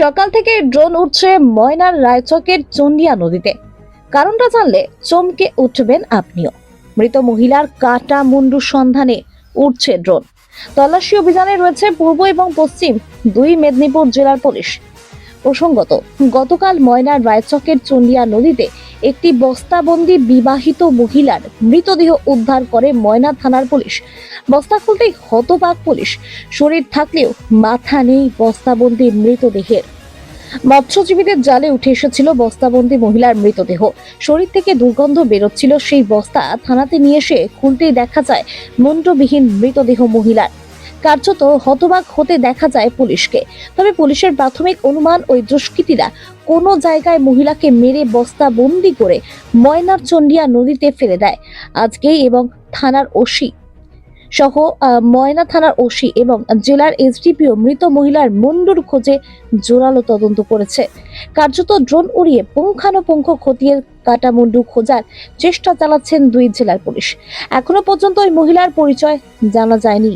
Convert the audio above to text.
সকাল থেকে ড্রোন উঠছে ময়নার রায়চকের চন্ডিয়া নদীতে। কারণটা জানলে চমকে উঠবেন আপনিও। মৃত মহিলার কাটা মুন্ডু সন্ধানে উঠছে ড্রোন। তল্লাশি অভিযানে রয়েছে পূর্ব এবং পশ্চিম দুই মেদিনীপুর জেলার পুলিশ। প্রসঙ্গত, গতকাল ময়নার রায়চকের চন্ডিয়া নদীতে একটি বস্তাবন্দি বিবাহিত মহিলার মৃতদেহ উদ্ধার করে ময়না থানার পুলিশ। বস্তা খুলতেই হতবাক পুলিশ। শরীর থাকলেও মাথা নেই বস্তাবন্দি মৃতদেহের। মৎস্যজীবীদের জালে উঠে এসেছিল বস্তাবন্দি মহিলার মৃতদেহ। শরীর থেকে দুর্গন্ধ বেরোচ্ছিল সেই বস্তা থানাতে নিয়ে এসে খুলতেই দেখা যায় মুন্ডবিহীন মৃতদেহ মহিলার। কার্যত হতবাক হতে দেখা যায় পুলিশকে। তবে পুলিশের প্রাথমিক অনুমান ওই দুষ্কৃতীরা কোনো জায়গায় মহিলাকে মেরে বস্তা বন্দি করে ময়নার চন্ডিয়া নদীতে ফেলে দেয়। আজকে এবং থানার ওসি সহ ময়না থানার ওসি এবং জেলার এসডিপিও মৃত মহিলার মুন্ডুর খোঁজে জোরালো তদন্ত করেছে। কার্যত ড্রোন উড়িয়ে পুঙ্খানুপুঙ্খ খতিয়ে কাটা মুন্ডু খোঁজার চেষ্টা চালাচ্ছেন দুই জেলার পুলিশ। এখনও পর্যন্ত ওই মহিলার পরিচয় জানা যায়নি।